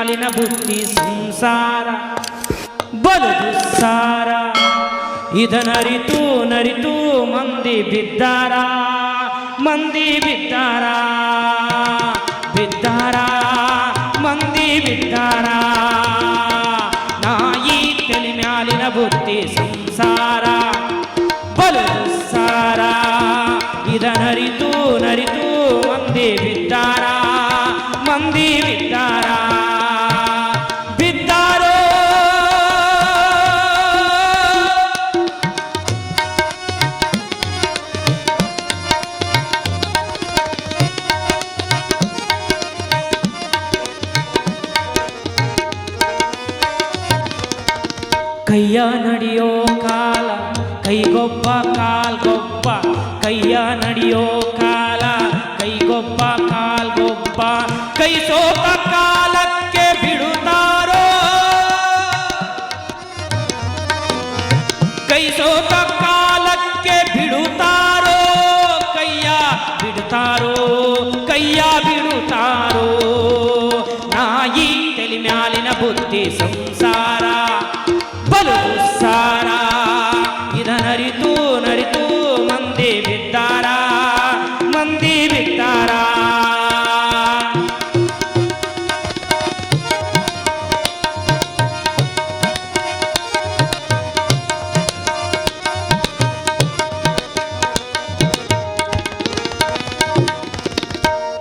ಮ್ಯಾಲಿನ ಬುದ್ಧಿ ಸಂಸಾರ ಬಲದು ಸಾರ. ಇದನರಿತು ನರಿತು ಮಂದಿ ಬಿದ್ದಾರ ಮಂದಿ ಬಿದ್ದಾರ. ಬಿದ್ದಾರ ಮಂದಿ ಬಿದ್ದಾರ. ನಡೆಯೋ ಕಾಲ ಕೈಗೊಬ್ಬ ಕಾಲ್ಗೊಬ್ಬ ಕೈಯ ನಡೆಯೋ ಇದನರಿತು ನರಿತು ಮಂದಿ ಬಿದ್ದಾರ? ಮಂದಿ ಬಿದ್ದಾರ?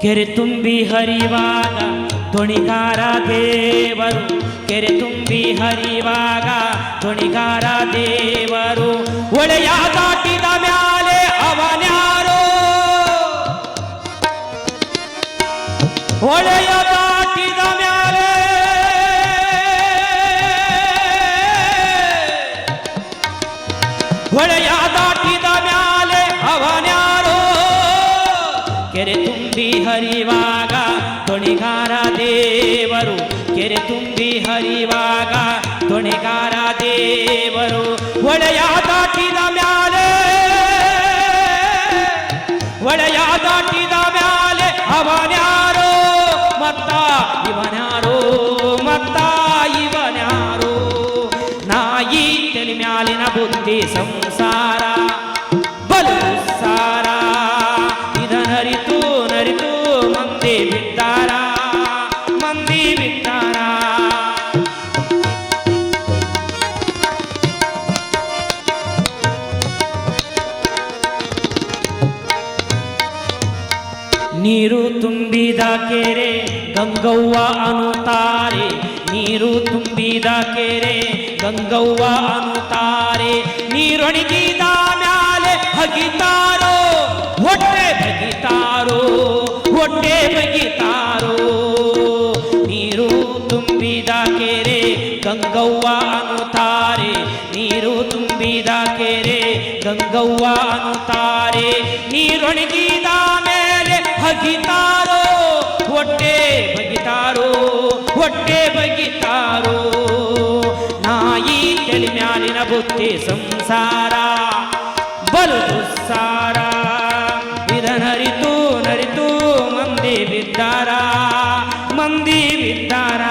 ಕೆರೆ ತುಂಬಿ ಹರಿವಾಗ ದೊಣಿಗಾರ ದೇವರು, ಕೆರೆ ತುಂಬಿ ಹರಿವಾಗ ದೊಣಿಗಾರ ದೇವರು. ಒಳೆಯ ದಾಟಿದ ಮ್ಯಾಲೆ ಅವನ್ಯಾರೋ ಒಳೆಯ ದಾಟಿದ ಮ್ಯಾಲೆ. ಒಳೆಯ ದಾಟಿದ ಮ್ಯಾಲೆ ಅವನ್ಯಾರೋ ಕೆರೆ ತುಂಬಿ ಹರಿವಾಗ ದೇವರು. ಕೆರೆ ತುಂಬಿ ಹರಿವಾಗ ತೊಣೆಗಾರ ದೇವರು. ಒಳೆಯ ದಾಟಿದ ಮ್ಯಾಲೆ ಒಳೆಯ ದಾಟಿದ ಮ್ಯಾಲೆ ಅವನ್ಯಾರೋ ಮತ್ತ ತುಂಬಿದ ಕೆರೆ, ಗಂಗವ್ವ ಅನ್ನುತ್ತಾರೆ. ನೀರು ತುಂಬಿದ ಕೆರೆ, ಗಂಗವ್ವ ಅನ್ನುತ್ತಾರೆ. ನೀರೊಣಗಿದ ಮ್ಯಾಲೆ ಹಗಿತಾರೋ, ಹೊಟ್ಟೆ ಬಗಿತಾರೋ ಹೊಟ್ಟೆ ಬಗಿತಾರೋ. ನೀರು ತುಂಬಿದ ಕೆರೆ, ಗಂಗವ್ವ ಅನ್ನುತ್ತಾರೆ. ನೀರು ತುಂಬಿದ ಕೆರೆ, ಗಂಗವ್ವ ಅನ್ನುತ್ತಾರೆ. ನೀರೊಣಗಿದ ಮೇಲೆ ಹಗಿತಾರೋ ಹೊಟ್ಟೆ ಬಗಿತಾರೋ ಹೊಟ್ಟೆ ಬಗಿತಾರೋ ನಾಯಿ ತಲೆ ಮ್ಯಾಲಿನ ಬುತ್ತಿ ಸಂಸಾರ, ಬಲು ದುಸ್ಸಾರ ಇದನರಿತು ನರಿತು ಮಂದಿ ಬಿದ್ದಾರ ಮಂದಿ ಬಿದ್ದಾರ.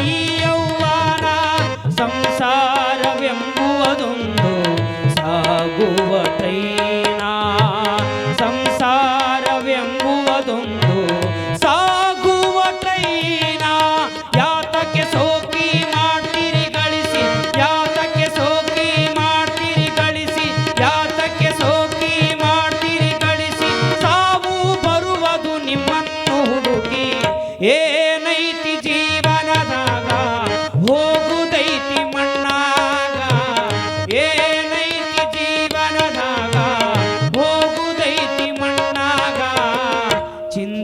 आई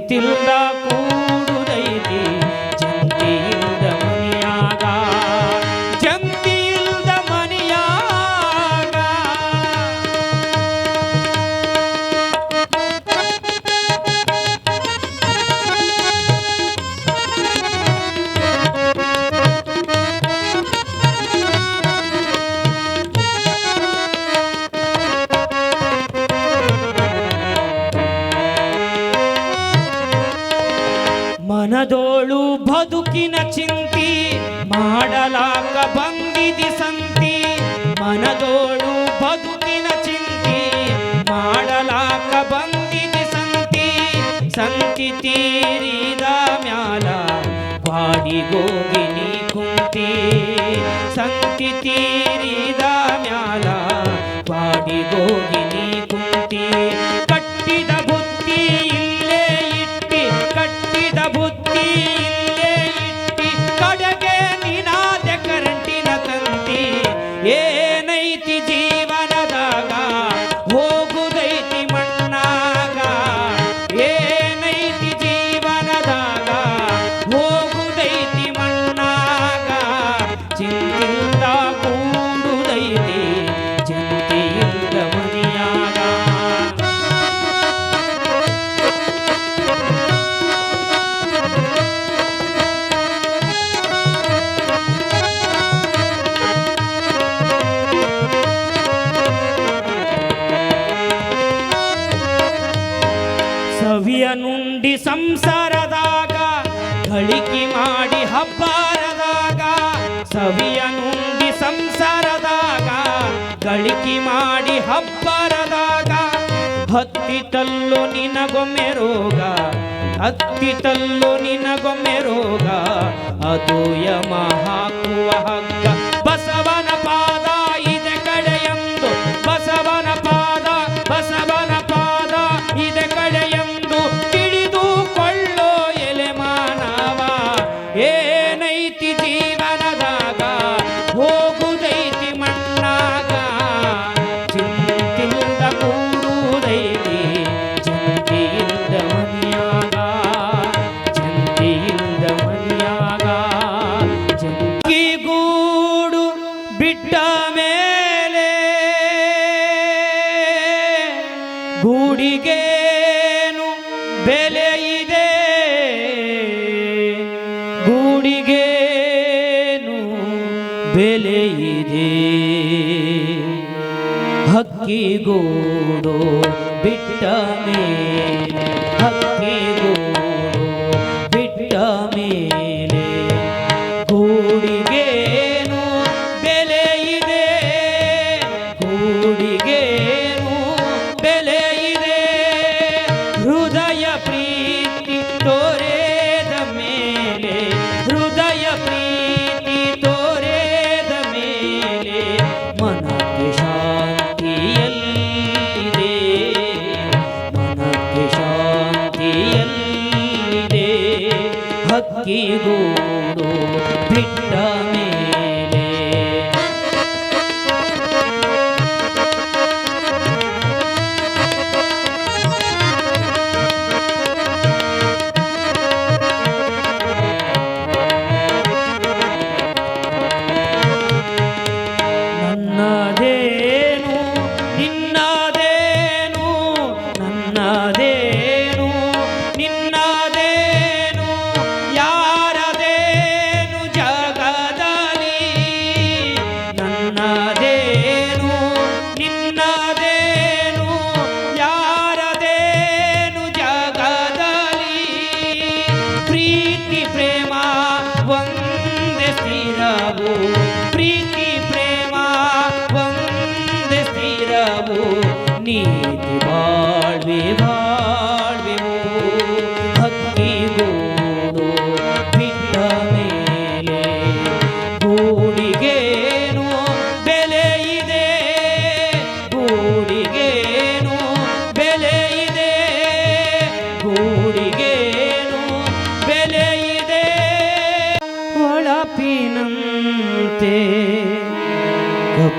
tilda ko ಗೋಗಿನಿ ಕುಂತಿ ಸಂತಿ ತೀರಿದ ಮ್ಯಾಲ ಪಾಡಿ ಗೋಗಿ ಅತ್ತಿತಲ್ಲು ನಿನಗೊಮ್ಮೆ ರೋಗ ಅತ್ತಿತಲ್ಲು ನಿನಗೊಮ್ಮೆ ರೋಗ ಅದು ಯಮ ಹಾಕುವ ಹಗ್ಗ. ಗೂಡಿಗೇನು ಬೆಲೆ ಇದೆ? ಗೂಡಿಗೇನು ಬೆಲೆ ಇದೆ? ಹಕ್ಕಿಗೂಡು ಬಿಟ್ಟ ಮೇಲೆ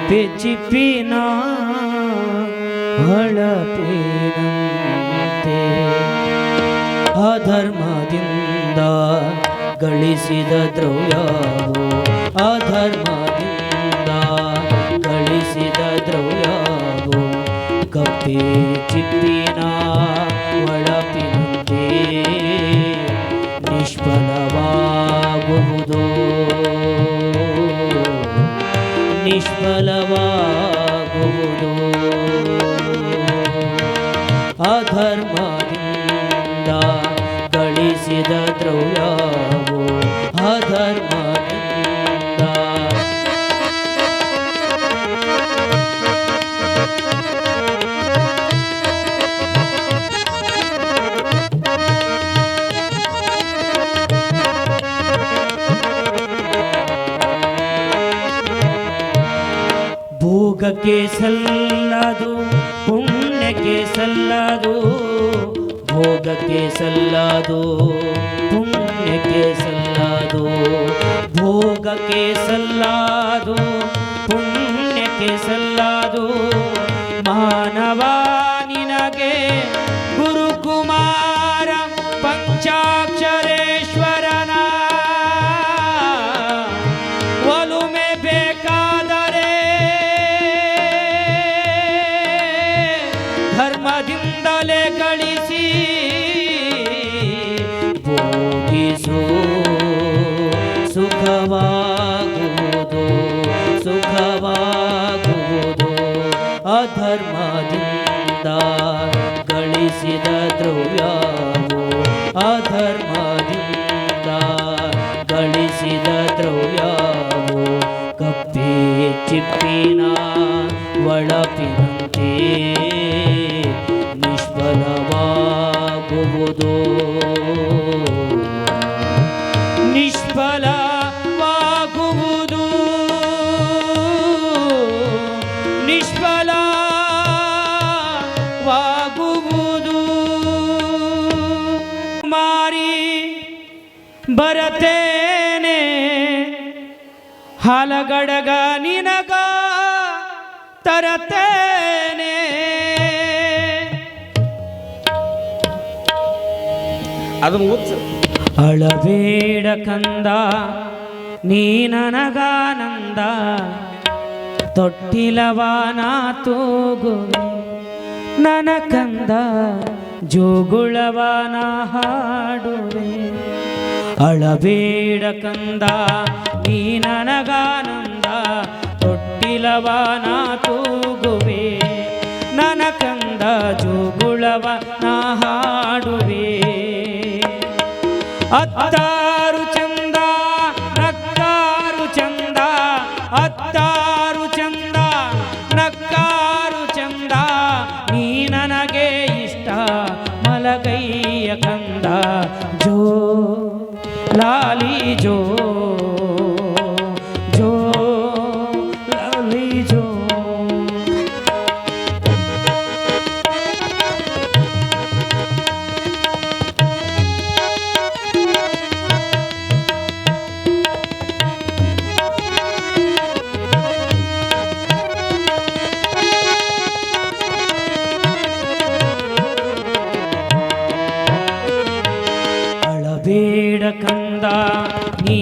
ಕಪ್ಪೆ ಹಳಪಿನಂತೆ ಅಧರ್ಮದಿಂದ ಗಳಿಸಿದ ದ್ರವ್ಯವು ಅಧರ್ಮದಿಂದ ಗಳಿಸಿದ ದ್ರವ್ಯವು ಕಪ್ಪೆ ಚಿಪ್ಪಿನ ಒಳಪಿನಂತೆ ನಿಷ್ಫಲವಾಗುವುದು ನಿಷ್ಫಲವಾಗುವುದು. ಅಧರ್ಮದಿಂದ ಗಳಿಸಿದ ದ್ರವ್ಯವು ಅಧರ್ಮದಿಂದ ಭೋಗಕ್ಕೆ ಸಲ್ಲದು ಪುಣ್ಯಕ್ಕೆ ಸಲ್ಲದು ಭೋಗಕ್ಕೆ ಸಲ್ಲದು ಪುಣ್ಯಕ್ಕೆ ಸಲ್ಲದು ಭೋಗಕ್ಕೆ ಸಲ್ಲದು ಪುಣ್ಯಕ್ಕೆ ಸಲ್ಲದು ಮಾನವ ದ್ರವ್ಯವು ಅಧರ್ಮದಿಂದ ಗಳಿಸಿದ ದ್ರವ್ಯವು ಕಪ್ಪೆ ಚಿಪ್ಪಿನ ಒಳಪಿನಂತೆ ಹಲಗಡಗ ನಿನಗ ತರತೇನೆ. ಅದು ಓದ್ಸ. ಅಳಬೇಡ ಕಂದ, ನೀ ನನಗಾನಂದ ತೊಟ್ಟಿಲವಾನ ತೂಗುವೆ ನನ ಕಂದ, ಜೋಗುಳವಾನ ಹಾಡುವೆ. ಅಳಬೇಡ ಕಂದ ನೀ ನನಗಾನಂದ ತೊಟ್ಟಿಲವಾನ ತೂಗುವೆ. ನನ ಕಂದ ನಾ ಹಾಡುವೆ. ಅತ್ತಾರು ಲಾಲಿ ಜೋ ಜೋ ಲಾಲಿ ಜೋ ಅಳಬೇಡ ಕಂದ ನೀ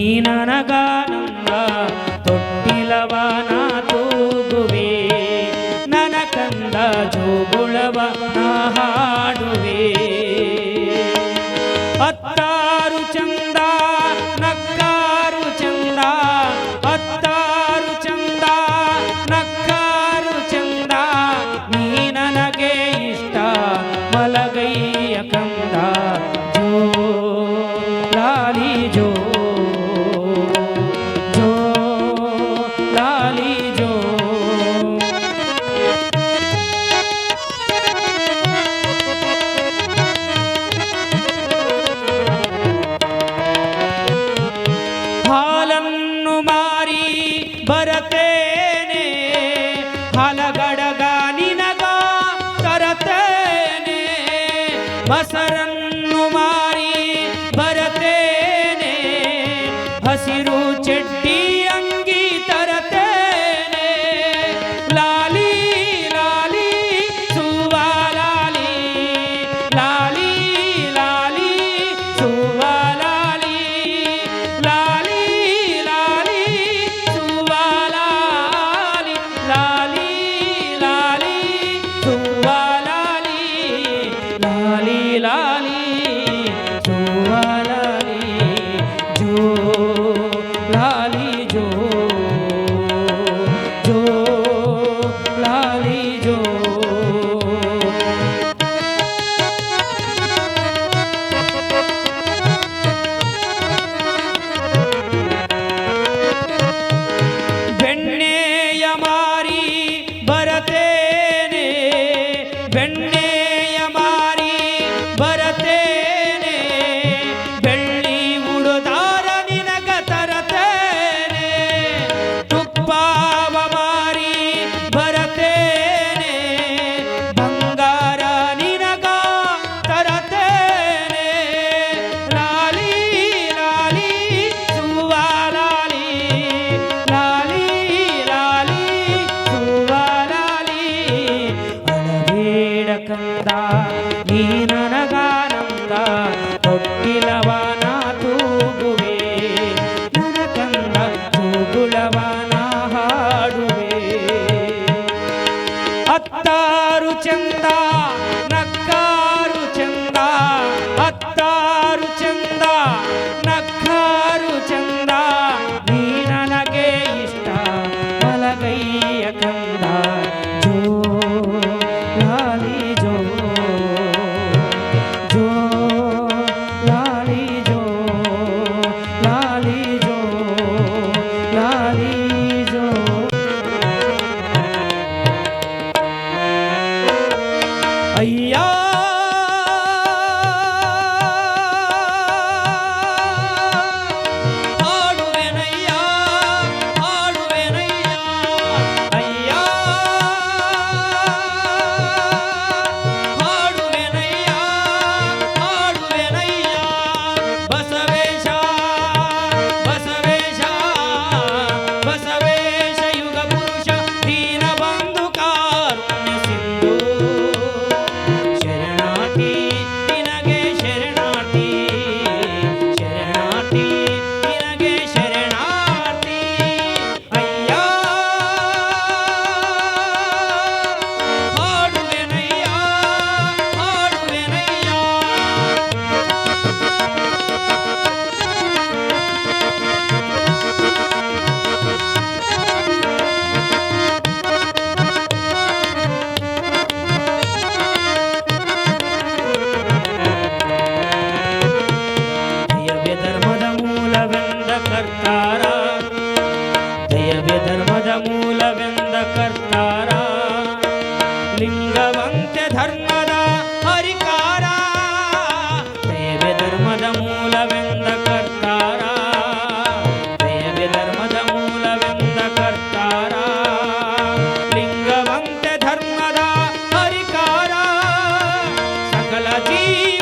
aquí.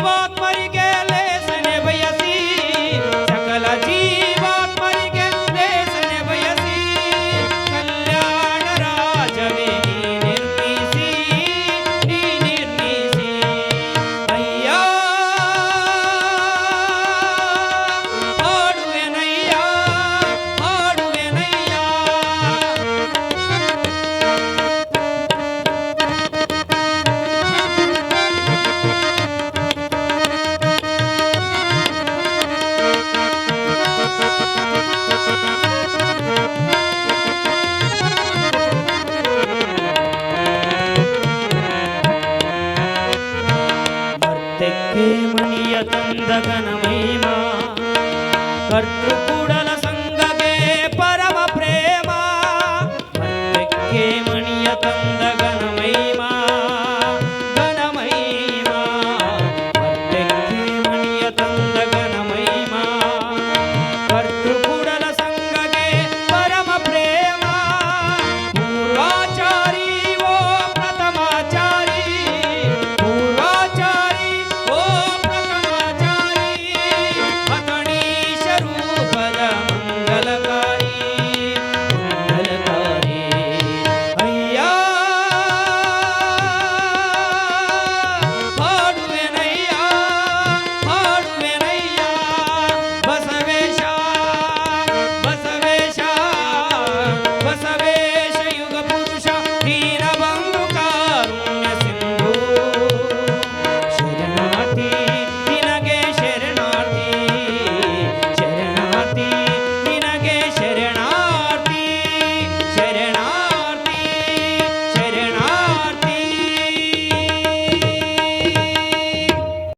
ગગન મહિમા કર્તૃ